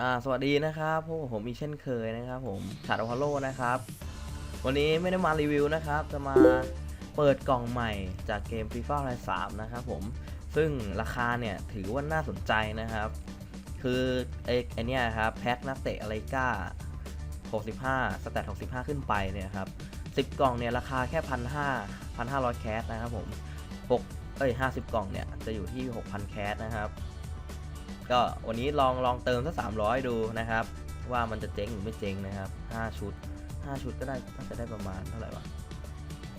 อ่าสวัสดีนะครับพวกผมอีกเช่นเคยนะครับ ผมชาดอพอลโลนะครับ วันนี้ไม่ได้มารีวิวนะครับ จะมาเปิดกล่องใหม่จากเกม FIFA Online 3นะครับผมซึ่งราคาเนี่ยถือว่าน่าสนใจนะครับ คือไอ้ไอเนี้ยครับ แพ็คนักเตะอะไรก้า 65 สแตท65 ขึ้นไปเนี่ยครับ 10 กล่องเนี่ยราคาแค่1,500 1,500แคสนะครับผม6เอ้ย50 กล่องเนี่ยจะอยู่ที่ 6,000 แคสนะครับ ก็วันนี้ลองลองเติมสัก300ดูนะครับ ว่ามันจะเจ๊งหรือไม่เจ๊งนะครับ5ชุด5ชุดก็ได้น่าจะได้ประมาณเท่าไหร่วะ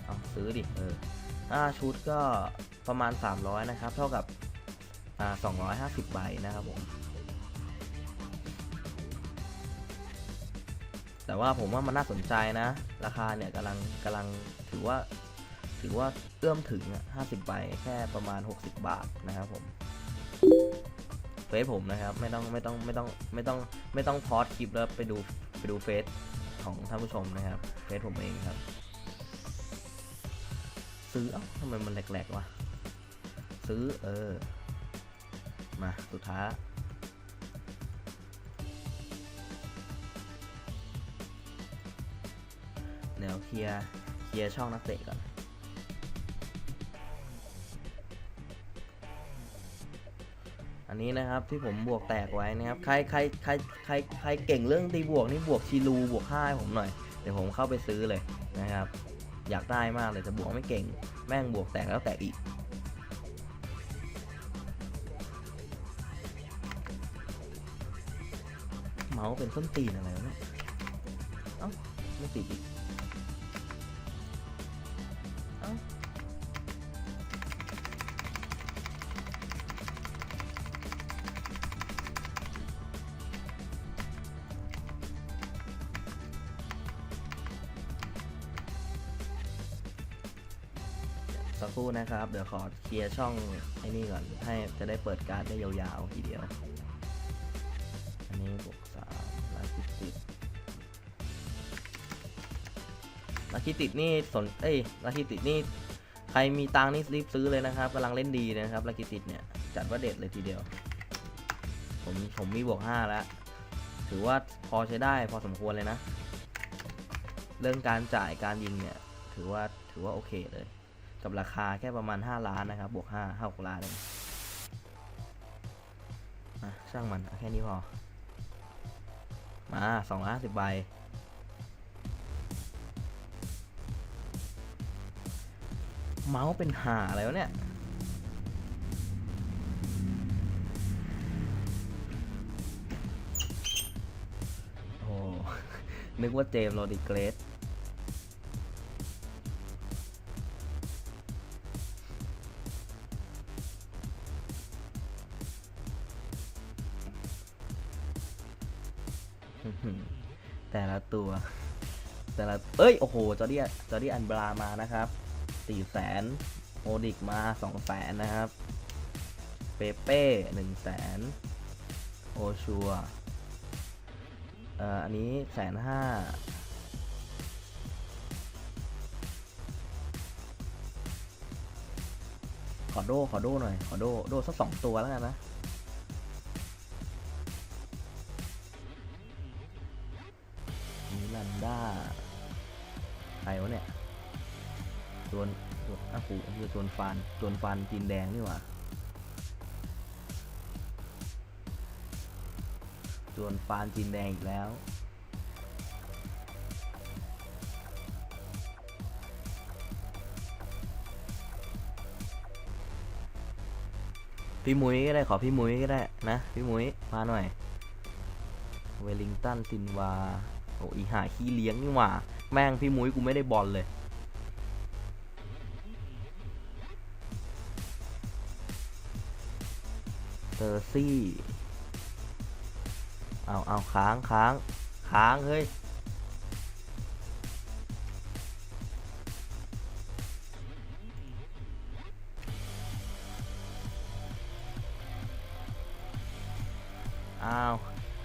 เอาซื้อดิเออ5ชุดก็ประมาณ300นะครับ เท่ากับอ่า250ใบนะครับผมแต่ว่าผมว่ามันน่าสนใจนะ ราคาเนี่ยกำลังกำลังถือว่าถือว่าเอื้อมถึงอะ50 ใบแค่ประมาณ 60 บาทนะครับผม ฟซผมนะครับ ไม่ต้องไม่ต้องไม่ต้องไม่ต้องไม่ต้องพอดคลิปแล้วไปดูไปดูเฟซของท่านผู้ชมนะครับเฟซผมเองครับ ซื้อเอ้าทำไมมันแหลกๆวะซื้อเออ มาสุดท้ายเดี๋ยวเคลียร์เคลียร์ช่องนักเตะก่อน อันนี้นะครับที่ผมบวกแตกไว้นะครับ ใครใครใครใครใครเก่งเรื่องตีบวกนี่บวกชีรูบวกห้าให้ผมหน่อย เดี๋ยวผมเข้าไปซื้อเลยนะครับ อยากได้มากเลยแต่บวกไม่เก่ง แม่งบวกแตกแล้วแตกอีกเมาส์เป็นส้นตีนอะไรวะเนี่ย เอ้า ไม่ติดอีก นะครับ เดี๋ยวขอเคลียร์ช่องไอ้นี่ก่อน ให้จะได้เปิดการ์ดได้ยาวๆทีเดียว อันนี้บวกสามลาคิติดลาคิติดนี่สน เอ้ยลาคิติดนี่ใครมีตังนี่รีบซื้อเลยนะครับกำลังเล่นดีนะครับลาคิติดเนี่ยจัดว่าเด็ดเลยทีเดียว ผมผมมีบวกห้าแล้ว ถือว่าพอใช้ได้พอสมควรเลยนะ เรื่องการจ่ายการยิงเนี่ยถือว่าถือว่าโอเคเลย กับราคาแค่ประมาณ 5 ล้านนะครับ บวก5 5 6ล้านเองอะช่างมันแค่นี้พอ มา250ใบเมาส์เป็นหาอะไรวะเนี่ย โอ้นึกว่าเจมส์โรดิเกรส แต่ละตัว แต่ละเอ้ย โอ้โห จอร์ดี้จอร์ดี้อันบรามานะครับสี่แสนโอดิกมาสองแสนนะครับ เปเป้หนึ่งแสนโอชัวเอ่ออันนี้แสนห้าขอโดขอโดหน่อย ขอโดโดสักสองตัวแล้วกันนะ ฟานจวนฟานจีนแดงนี่หว่าจวนฟานจีนแดงอีกแล้วพี่มุ้ยก็ได้ขอพี่มุ้ยก็ได้นะพี่มุ้ยมาหน่อยเวลิงตันซินวาโอ้อีหาขี้เลี้ยงนี่หว่า แม่งพี่มุ้ยกูไม่ได้บอลเลย อร์ซี่เอาเอาค้างค้างค้างเฮ้ยอ้าว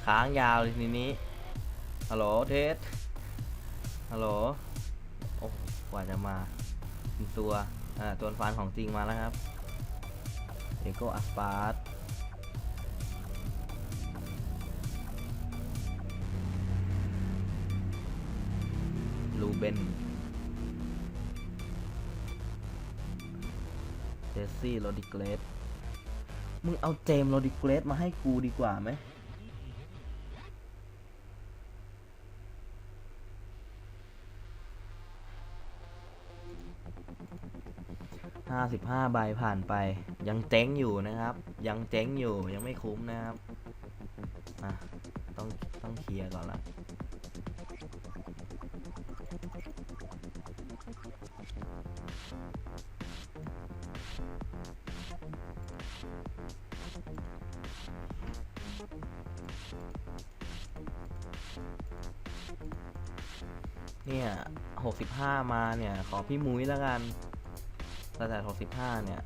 ค้างยาวเลยทีนี้ฮัลโหลเทสฮัลโหลโอ้กว่าจะมาเป็นตัวอ่าตัวฟันของจริงมาแล้วครับเอโกอัสปาร์ เบนเจสซี่โรดิเกรสมึงเอาเจมโรดิเกรสมาให้กูดีกว่าไหมห้าสิบห้าใบผ่านไป ยังเจ๊งอยู่นะครับ ยังเจ๊งอยู่ยังไม่คุ้มนะครับอะต้องต้องเคลียร์ก่อนละ เนี่ยหกสิบห้ามาเนี่ย ขอพี่มุ้ยแล้วกันแต่แต่หกสิบห้าเนี่ย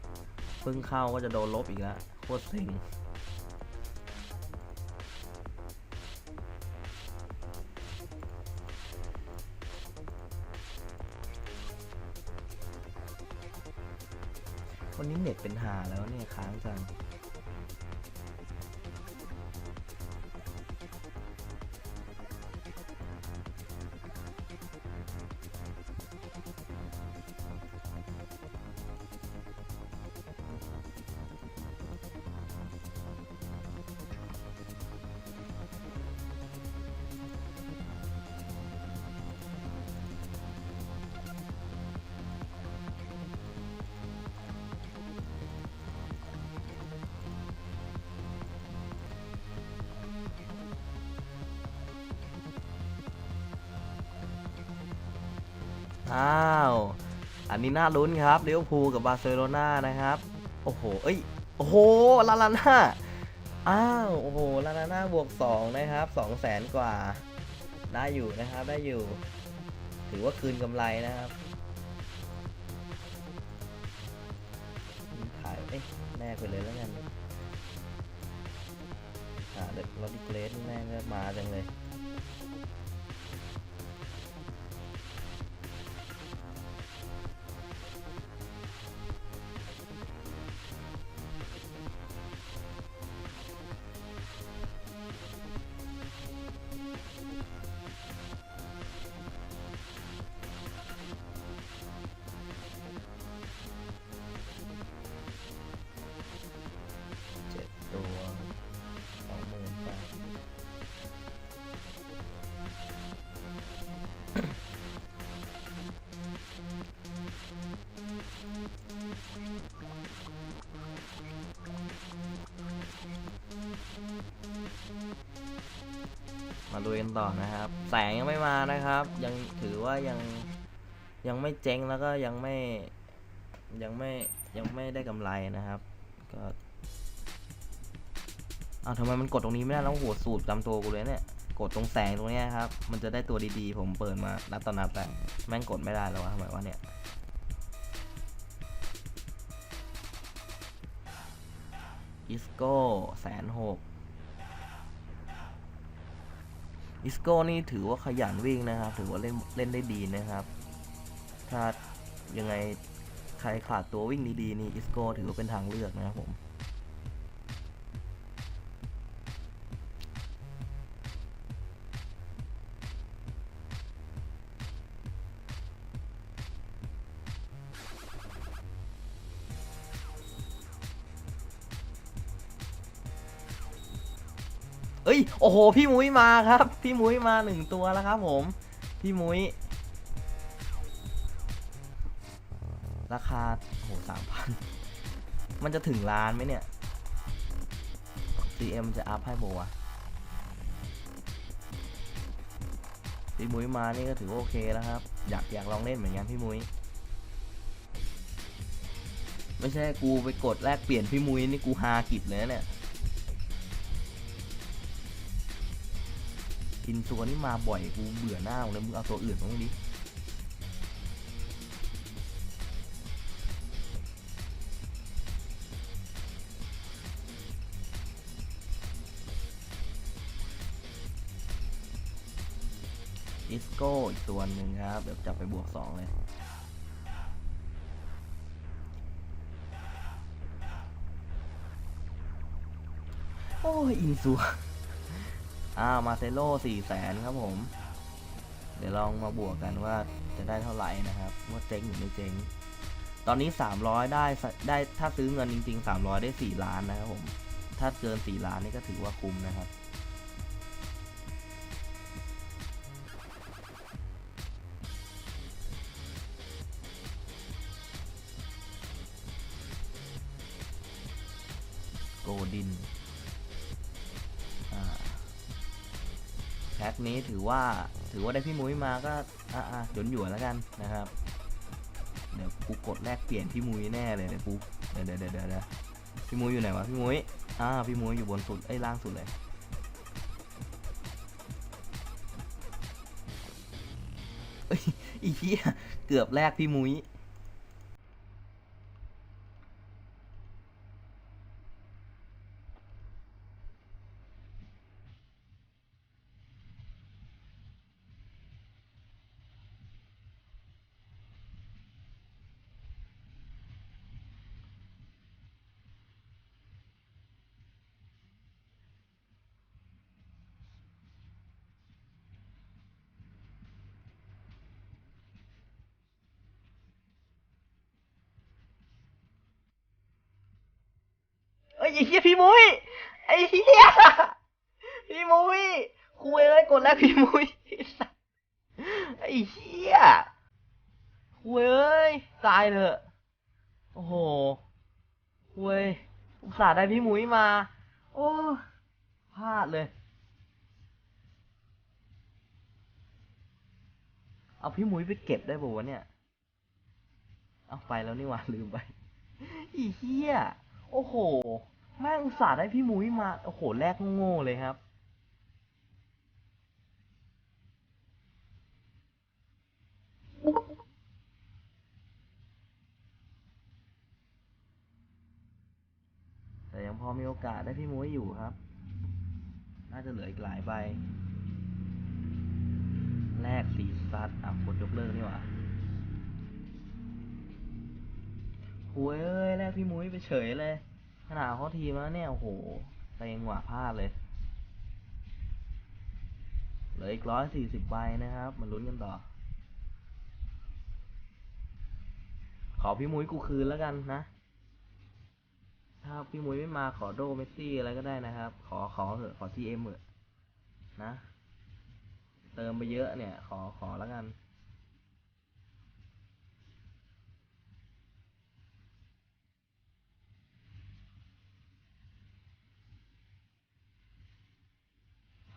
เพิ่งเข้าก็จะโดนลบอีกแล้วโคตรเซ็งวันนี้เน็ตเป็นหาแล้ว อ้าว อันนี้น่าลุ้นครับเลี้ยวภูลกับบาร์เซโลนานะครับ โอ้โห เอ้ย โอ้โห ลาลาน่า อ้าว โอ้โห ลาลาน่าบวก 2 นะครับ2 0 0แสนกว่า ได้อยู่นะครับ ได้อยู่ ถือว่าคืนกำไรนะครับขายเอ้ยแลกไปเลยแล้วกันอ่าเด็กรถดิเกรสแม่งก็มาจังเลย มาดูกันต่อนะครับ แสงยังไม่มานะครับ ยังถือว่ายังยังไม่เจ๊งแล้วก็ยังไม่ยังไม่ยังไม่ได้กำไรนะครับ ก็อ้าวทำไมมันกดตรงนี้ไม่ได้แล้วโหสูตรจำตัวกูเลยเนี่ยกดตรงแสงตรงเนี้ยครับ มันจะได้ตัวดีๆ ผมเปิดมานับต่อนับแต่แม่งกดไม่ได้แล้ววะทำไมวะเนี่ยอิสโก้แสนหก อิสโก้นี่ถือว่าขยันวิ่งนะครับ ถือว่าเล่นเล่นได้ดีนะครับ ถ้ายังไงใครขาดตัววิ่งดีๆนี่อิสโก้ถือว่าเป็นทางเลือกนะครับผม อ้ยโอ้โหพี่มุ้ยมาครับ พี่มุ้ยมาหนึ่งตัวแล้วครับ ผม พี่มุ้ย ราคาโอ้โหสามพันมันจะถึงล้านไหมเนี่ย CM จะอัพให้โบวะพี่มุ้ยมานี่ก็ถือว่าโอเคแล้วครับ อยากอยากลองเล่นเหมือนกันพี่มุ้ยไม่ใช่กูไปกดแลกเปลี่ยนพี่มุ้ยนี่กูฮากิบเลยเนี่ย อินซัวนี่มาบ่อยกูเบื่อหน้าเลยมึงเอาตัวอื่นมาดิอิสโก้อีกตัวหนึ่งครับ เดี๋ยวจับไปบวกสองเลยโอ้ยอินซัว อ่ามาเซโล่สี่แสนครับผม เดี๋ยวลองมาบวกกันว่าจะได้เท่าไหร่นะครับ ว่าเจ๊งหรือไม่เจ๊ง ตอนนี้ 300 ได้ได้ถ้าซื้อเงินจริง ๆ 300 ได้ 4 ล้านนะครับผม ถ้าเกิน 4 ล้านนี่ก็ถือว่าคุ้มนะครับโกดิน พ็คนี้ถือว่าถือว่าได้พี่มุ้ยมาก็อ่าอ่าหยวนหยวนแล้วกันนะครับ เดี๋ยวกูกดแลกเปลี่ยนพี่มุ้ยแน่เลยเดี๋ยวกูเดี๋ยวเดี๋ยวเดี๋ยวเดี๋ยวพี่มุ้ยอยู่ไหนวะพี่มุ้ยอ่าพี่มุ้ยอยู่บนสุดไอ้ล่างสุดเลยเอ้ยอีเหี้ยเกือบแลกพี่มุ้ย ไอ้เหี้ยพี่มุ้ยไอ้เหี้ยพี่มุ้ยคุยเลยกดแล้วพี่มุ้ยไอ้เหี้ยคุยเอ้ยตายเถอะโอ้โหคุยอุตส่าห์ได้พี่มุ้ยมา โอ้พลาดเลยเอาพี่มุ้ยไปเก็บได้ป่าวะเนี่ย เอาไปแล้วนี่หว่าลืมไป อีเหี้ย โอ้โห แม่งอุตส่าห์ได้พี่มุ้ยมา โอ้โหแรกโง่ๆเลยครับ แต่ยังพอมีโอกาสได้พี่มุ้ยอยู่ครับ น่าจะเหลืออีกหลายใบแรกสีซัดอะกดยกเลิกนี่หว่าหวยเอ้ยแรกพี่มุ้ยไปเฉยเลย นาดเขาทีมแล้วเนี่ย โอ้โหเต็งหว่าพลาดเลย เหลืออีกร้อยสี่สิบใบนะครับมาลุ้นกันต่อ ขอพี่มุ้ยกูคืนแล้วกันนะ ถ้าพี่มุ้ยไม่มาขอโดเมสซี่อะไรก็ได้นะครับ ขอขอเถอะขอ GM เถอะนะ เติมไปเยอะเนี่ย ขอขอแล้วกัน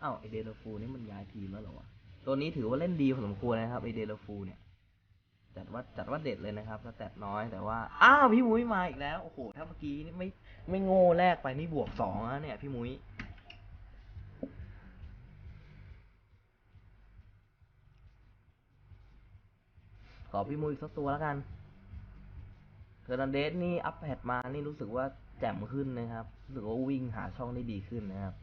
อ้าวไอเดลฟูนี่มันย้ายทีมแล้วเหรอวะ ตัวนี้ถือว่าเล่นดีพอสมควรนะครับไอเดลฟูเนี่ย จัดว่าจัดว่าเด็ดเลยนะครับสแตทน้อยแต่ว่า อ้าวพี่มุ้ยมาอีกแล้ว โอ้โห ถ้าเมื่อกี้นี่ไม่ไม่โง่แรกไปนี่บวกสองแล้วเนี่ยพี่มุ้ยขอพี่มุ้ยสักตัวแล้วกันเทอร์นันเดสนี่อัพแพดมา นี่รู้สึกว่าแจ่มขึ้นนะครับ รู้สึกว่าวิ่งหาช่องได้ดีขึ้นนะครับ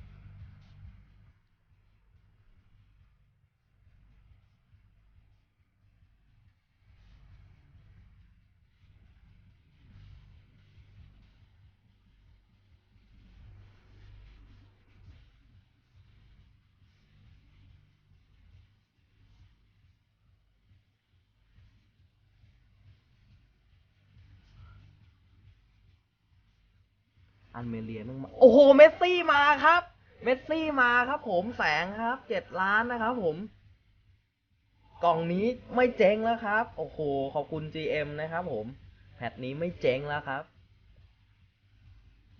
อันเมเลียนึงมาโอ้โหเมสซี่มาครับ เมสซี่มาครับ ผมแสงครับเจ็ดล้านนะครับ ผม กล่องนี้ไม่เจ๊งแล้วครับ โอ้โหขอบคุณ GM นะครับ ผมแพทนี้ไม่เจ๊งแล้วครับ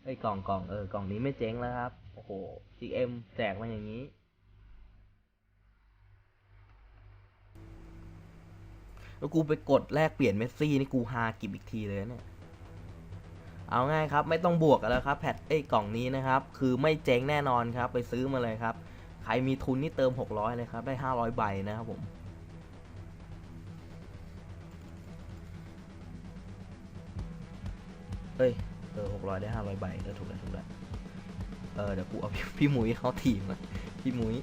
ไอ้ยกล่องกล่องเออกล่องนี้ไม่เจ๊งแล้วครับโอ้โห GM แจกมาอย่างนี้แล้วกูไปกดแลกเปลี่ยนเมสซี่นี่กูฮากิบอีกทีเลยเนี่ย เอาง่ายครับไม่ต้องบวกกันแล้วครับแพทเอ้กล่องนี้นะครับคือไม่เจ๊งแน่นอนครับไปซื้อมาเลยครับ ใครมีทุนนี่เติม 600 เลยครับได้ 500 ใบนะครับผมเอ้ยเออ600ได้500ใบเออถูกแล้วถูกแล้วเออเดี๋ยวกูเอาพี่พี่มุ้ยเข้าทีมก่อนพี่มุ้ย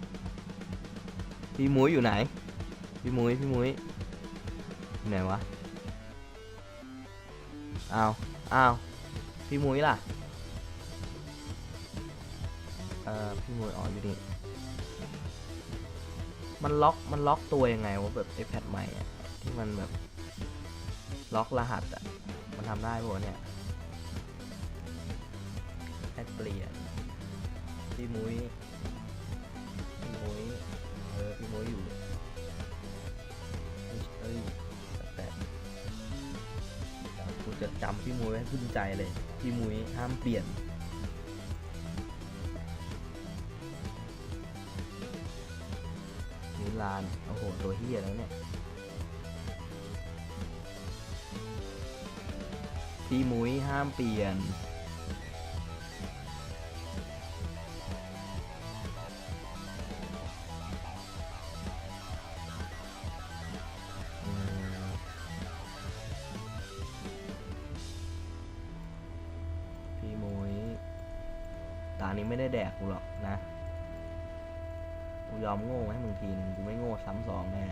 พี่มุ้ยอยู่ไหน พี่มุ้ยพี่มุยอยู่ไหนวะอ้าวอ้าว พี่มุ้ยล่ะ เอ่อ พี่มุ้ยอ๋ออยู่นี่ มันล็อก มันล็อกตัวยังไงวะแบบไอแพดใหม่อะที่มันแบบ ล็อกรหัสอะมันทำได้ปะเนี่ยแอดเปลี่ยน พี่มุ้ย พี่มุ้ย เออ พี่มุ้ยอยู่เอ้ย จะจำพี่มุ้ยให้ขึ้นใจเลย พี่มุ้ยห้ามเปลี่ยน มิลาน โอ้โห ตัวเฮียแล้วเนี่ย พี่มุ้ยห้ามเปลี่ยน ยอมโง่ให้มึงทีนึงกูไม่โง่ซ้ำสองแน่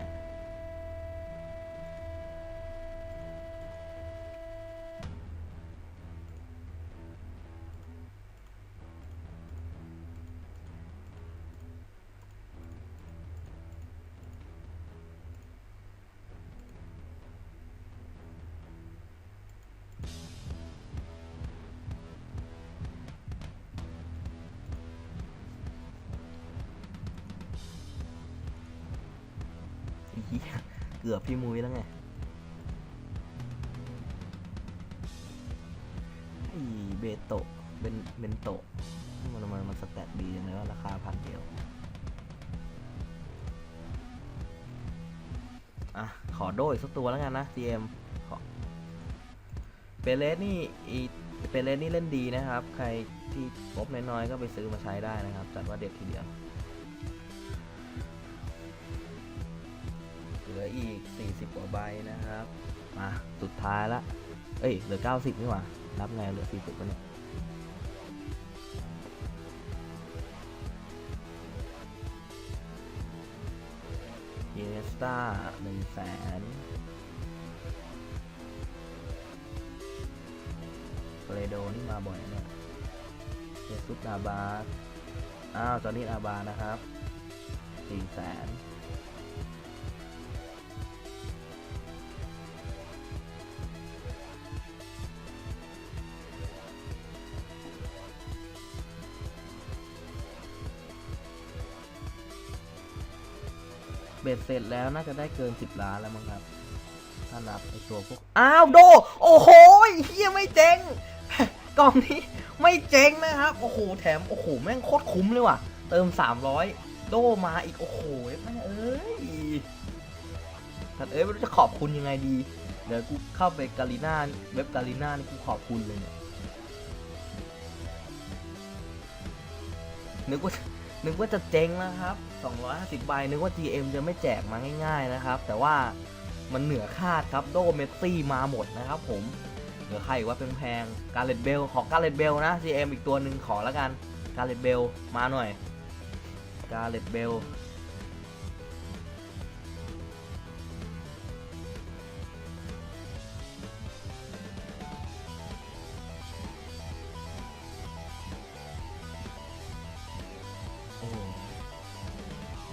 กือบพี่มุ้ยแล้วไงไอ้เบโตะเป็นเบนโตะมันมันมันสแตทดีจังเลยว่าราคาพันเดียว อะ ขอโดอีกสักตัวแล้วกันนะ TM ขอเปเลสนี่อีเปเลสนี่เล่นดีนะครับ ใครที่งบน้อยๆก็ไปซื้อมาใช้ได้นะครับ จัดว่าเด็ดทีเดียว อีก 40 กว่าใบนะครับ มาสุดท้ายละ เอ้ยเหลือ 90นี่หว่า นับไงเหลือ 40แล้วเนี่ยอินเนสตาหนึ่งแสนเรโดนี่มาบ่อยเนี่ยเยซุสอาบาอ้าวจอนนี่อาบานะครับสี่แสน บ็ดเสร็จแล้วน่าจะได้เกิน 10 ล้านแล้วมั้งครับ ถ้านับไอตัวพวก อ้าวโด โอ้โหเฮียไม่เจ๊งกล่องนี้ไม่เจ๊งนะครับ โอ้โห แถม โอ้โห แม่งโคตรคุ้มเลยว่ะ เติม 300 โดมาอีก โอ้โหแม่งเอ้ยท่านเอ้ยไม่รู้จะขอบคุณยังไงดี เดี๋ยวกูเข้าไปกาลิน่าเว็บกาลิน่านี่กูขอบคุณเลยเนี่ยนึกว่า นึกว่าจะเจ๊งนะครับ 250 ใบ นึกว่า GM จะไม่แจกมาง่าย ๆนะครับ แต่ว่ามันเหนือคาดครับ โดเมสซี่มาหมดนะครับผม เหลือใครว่าแพงๆการเลตเบล ขอการเลตเบลนะ GM อีกตัวหนึ่งขอแล้วกัน การเลตเบล มาหน่อย การเลตเบล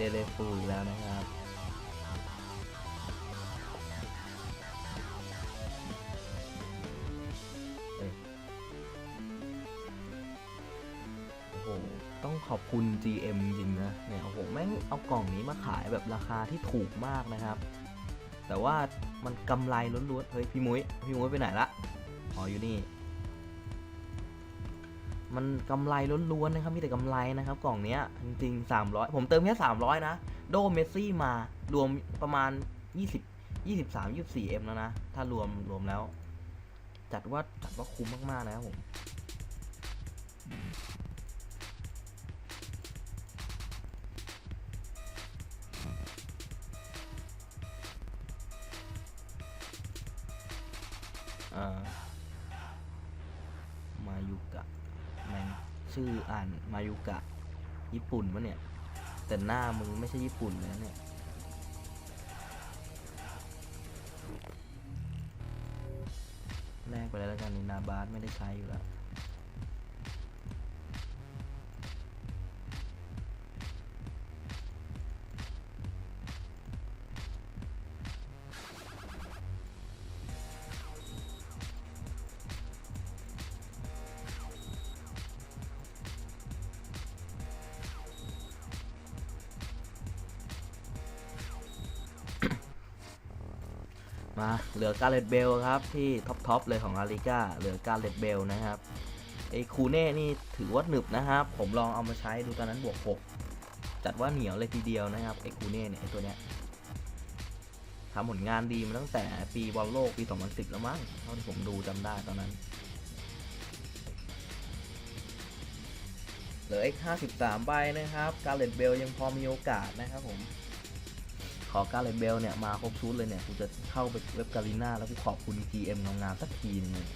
เดเลฟูอีกแล้วนะครับโอ้โห ต้องขอบคุณ GM จริงนะ เนี่ย โอ้โห แม่งเอากล่องนี้มาขายแบบราคาที่ถูกมากนะครับ แต่ว่ามันกำไรล้วนๆ เฮ้ย พี่มุ้ย พี่มุ้ยไปไหนละ อ๋อ อยู่นี่ มันกำไรล้วนๆนะครับ มีแต่กำไรนะครับกล่องเนี้ยจริงๆ 300 ผมเติมแค่ 300 นะ โดเมสซี่มารวมประมาณ 20 23 24 M แล้วนะ ถ้ารวมรวมแล้ว จัดว่าจัดว่าคุ้มมาก ๆ นะครับผม อ่า มายุกะ ชื่ออ่านมายุกะ ญี่ปุ่นวะเนี่ย แต่หน้ามึงไม่ใช่ญี่ปุ่นเลยนะเนี่ยแลกไปแล้วกันนีนาบาสไม่ได้ใช้อยู่แล้ว มาเหลือกาเลตเบลครับที่ท็อปทอปเลยของอาริก้าเหลือกาเลตเบลนะครับไอ้คูเน่นี่ถือว่าหนึบนะครับ ผมลองเอามาใช้ดูตอนนั้นบวก6จัดว่าเหนียวเลยทีเดียวนะครับไอ้คูเน่เนี่ยไอ้ตัวเนี้ยทำผลงานดีมาตั้งแต่ปีบอลโลกปี 2010 แล้วมั้งเท่าที่ผมดูจำได้ตอนนั้นเหลืออีก53ใบนะครับ การเลตเบลยังพอมีโอกาสนะครับผม อการเลเบลเนี่ยมาครบชุดเลยเนี่ยกูจะเข้าไปเว็บการีนาแล้วกูขอบคุณ GM งามๆสักทีหนึงเลย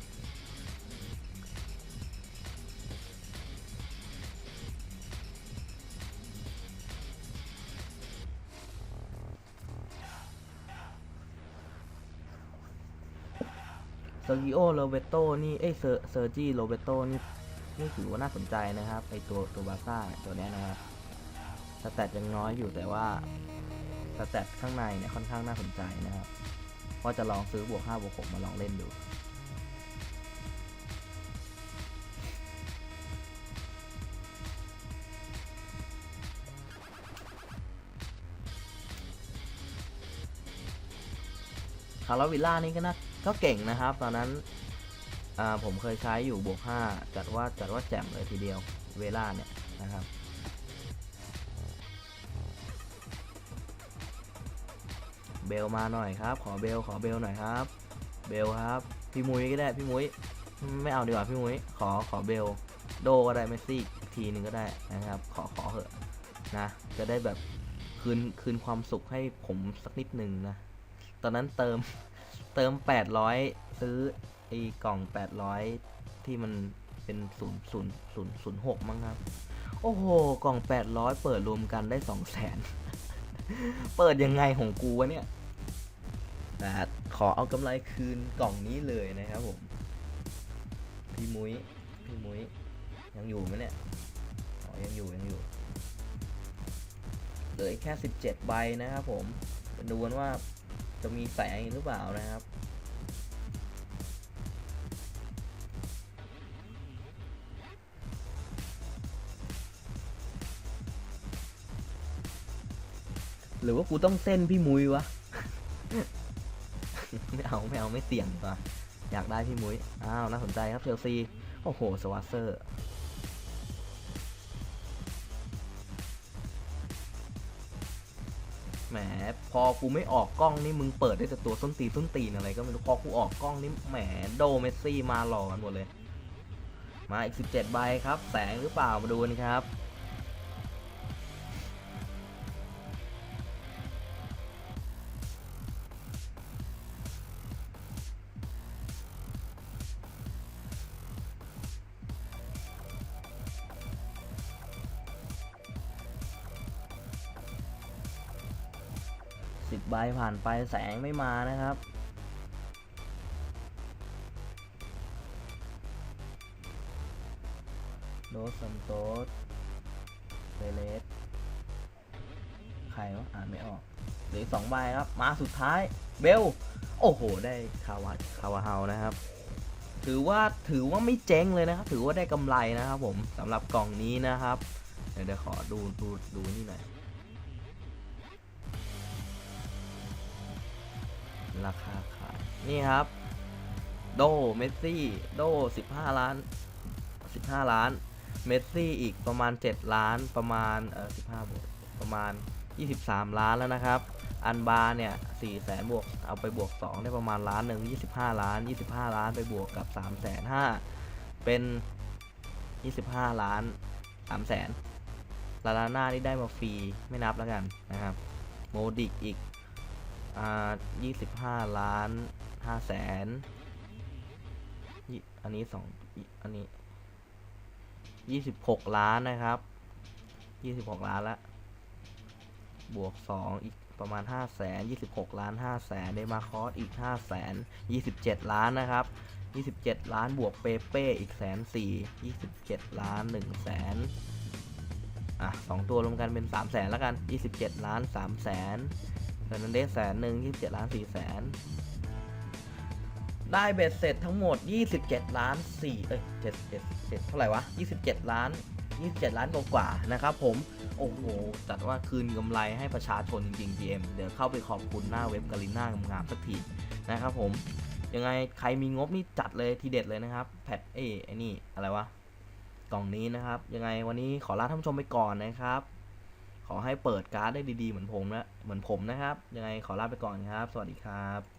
ซอร์กิโอโรเบโตนี่ เอ้ยเซอร์เซอร์จีโรเบโตนี่นี่ถือว่าน่าสนใจนะครับไอตัวตัวบาซ่าตัวนี้นะครับสแตทยังน้อยอยู่แต่ว่า สแตทข้างในเนี่ยค่อนข้างน่าสนใจนะครับก็จะลองซื้อบวก5บวก6มาลองเล่นดูคาร์ลวิลล่านี่ก็น่าก็เก่งนะครับ ตอนนั้นผมเคยใช้อยู่บวก5จัดว่าจัดว่าแจ่มเลยทีเดียวเวล่าเนี่ยนะครับ เบลมาหน่อยครับ ขอเบลขอเบลหน่อยครับ เบลครับ พี่มุ้ยก็ได้พี่มุ้ยไม่เอาดีกว่าพี่มุ้ยขอขอเบลโดก็ได้เมสซี่อีกทีหนึ่งก็ได้นะครับ ขอขอเหอะนะ จะได้แบบคืนคืนความสุขให้ผมสักนิดหนึ่งนะ ตอนนั้นเติมเติม 800 ซื้อไอ้กล่อง 800 ที่มันเป็น0 0 0 0 6มั้งครับ โอ้โห กล่อง 800 เปิดรวมกันได้ 2 0 0 0 0 0 เปิดยังไงของกูวะเนี่ย แต่ขอเอากำไรคืนกล่องนี้เลยนะครับผม พี่มุ้ย พี่มุ้ย ยังอยู่ไหมเนี่ยอ๋อยังอยู่ยังอยู่เหลือแค่ 17 ใบนะครับผมดูกันว่าจะมีแสงหรือเปล่านะครับหรือว่ากูต้องเส้นพี่มุ้ยวะ ไม่เอาไม่เอาไม่เสี่ยงดีกว่าอยากได้พี่มุ้ย อ้าวน่าสนใจครับเชลซี โอ้โห สวัสเซอร์แหมพอกูไม่ออกกล้องนี่มึงเปิดได้แต่ตัวส้นตีนส้นตีนอะไรก็ไม่รู้พอกูออกกล้องนี่แหมโดเมสซี่มาหล่อกันหมดเลย มาอีก 17 ใบครับ แสงหรือเปล่ามาดูกันครับ สิบใบผ่านไปแสงไม่มานะครับ โดสซันโตสเปเลสใครวะอ่านไม่ออกเหลือสองใบครับ มาสุดท้ายเบล โอ้โห ได้คาวาคาวาเฮานะครับ ถือว่าถือว่าไม่เจ๊งเลยนะครับ ถือว่าได้กำไรนะครับผมสำหรับกล่องนี้นะครับ เดี๋ยวเดี๋ยวขอดูดูดูนี่หน่อย ราคาขาย นี่ครับ โดเมสซี่ โด 15 ล้าน 15 ล้าน เมสซี่อีกประมาณ 7 ล้าน ประมาณ เออ15บวกประมาณ 23 ล้านแล้วนะครับ อันบาร์เนี่ย4แสนบวก เอาไปบวก 2 ได้ประมาณล้านหนึ่ง25 ล้าน 25 ล้านไปบวกกับ3แสน5เป็น 25 ล้าน3แสนลาลาน่านี่ได้มาฟรี ไม่นับแล้วกันนะครับ โมดิกอีก อ่ายี่สิบห้าล้านห้าแสนอันนี้สองอันนี้ยี่สิบหกล้านนะครับยี่สิบหกล้านละบวกสองอีกประมาณห้าแสนยี่สิบหกล้านห้าแสนได้มาคอสอีกห้าแสนยี่สิบเจ็ดล้านนะครับยี่สิบเจ็ดล้านบวกเปเป้อีกแสนสี่ยี่สิบเจ็ดล้านหนึ่งแสนอะสองตัวรวมกันเป็นสามแสนแล้วกันยี่สิบเจ็ดล้านสามแสน เฟอร์นันเดสแสนหนึ่งยี่สิบเจ็ดล้านสี่แสนได้เบ็ดเสร็จทั้งหมด 27 ล้าน 4 เอ้ยเจ็ดเจ็ดเจ็ดเท่าไหร่วะ 27 ล้าน 27 ล้านกว่าๆนะครับผม โอ้โห จัดว่าคืนกำไรให้ประชาชนจริงๆ GM เดี๋ยวเข้าไปขอบคุณหน้าเว็บกาลิน่างามๆสักทีนะครับผม ยังไงใครมีงบนี่จัดเลยทีเด็ดเลยนะครับ แพทเอยไอ้นี่ อะไรวะ กล่องนี้นะครับ ยังไงวันนี้ขอลาท่านผู้ชมไปก่อนนะครับ ขอให้เปิดการ์ดได้ดีๆเหมือนผมนะเหมือนผมนะครับ ยังไงขอลาไปก่อนครับ สวัสดีครับ